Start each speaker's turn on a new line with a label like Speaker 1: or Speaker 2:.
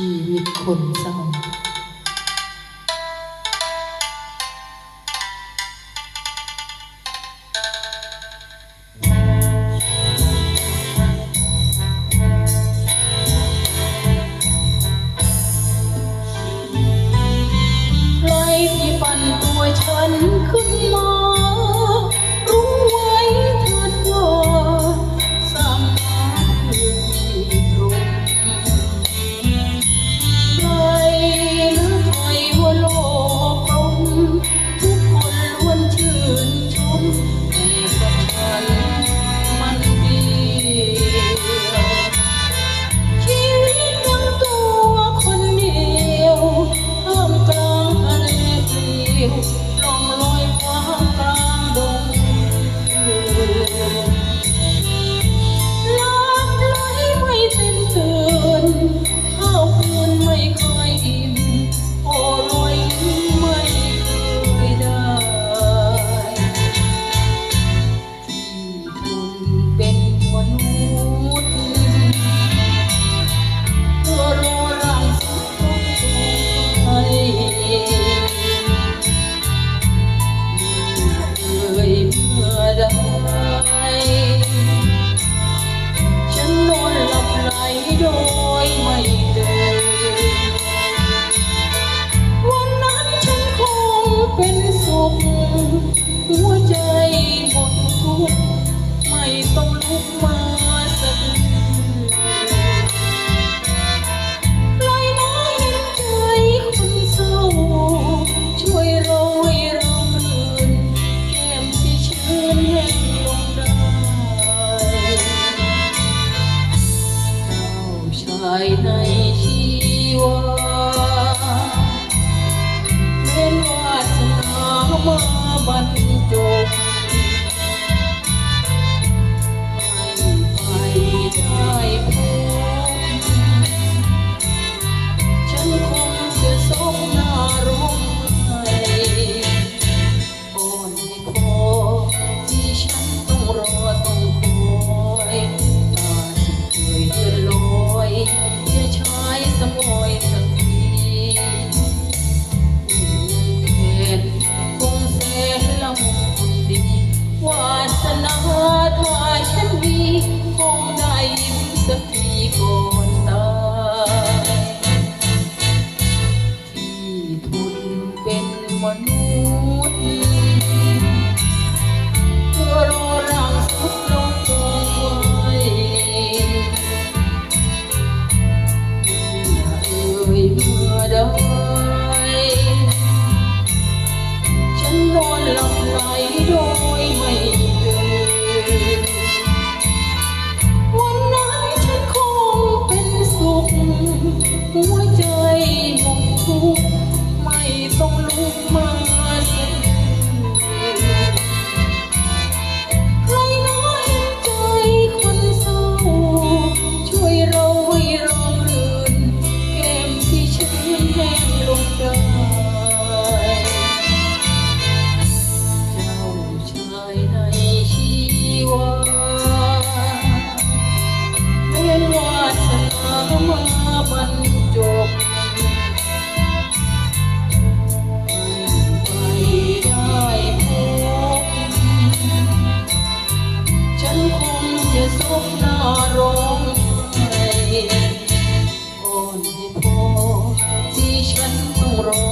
Speaker 1: ชีวิตคนสงบ ทุกมาสักลอยน้อยน้ำใจคนเศร้าช่วยโรยรำเรือนแก้มที่ชื้นแห้งลงได้เราชาในชีวาเป็นวาสนามาบรรจุ the people ายในชีวาเมื่อวาสนามาบรรจบไม่ได้พบฉันคงจะซบหน้าร้องไห้อนให้พอที่ฉันต้องรอ